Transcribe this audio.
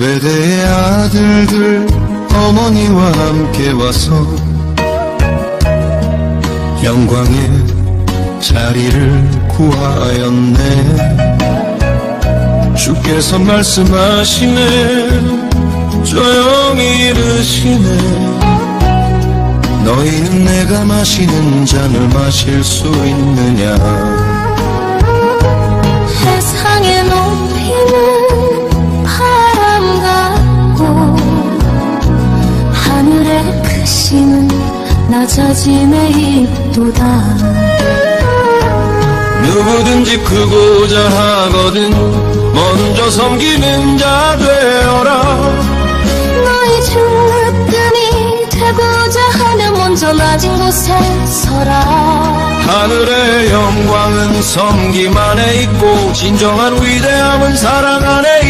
외대의 아들들 어머니와 함께 와서 영광의 자리를 구하였네. 주께서 말씀하시네. 조용히 이르시네. 너희는 내가 마시는 잔을 마실 수 있느냐 하늘에 크심은 낮아짐에 있도다. 누구든지 크고자 하거든 먼저 섬기는 자 되어라. 너희 주 으뜸이 되고자 하면 먼저 낮은 곳에 서라. 하늘의 영광은 섬김 안에 있고 진정한 위대함은 사랑 안에 있도다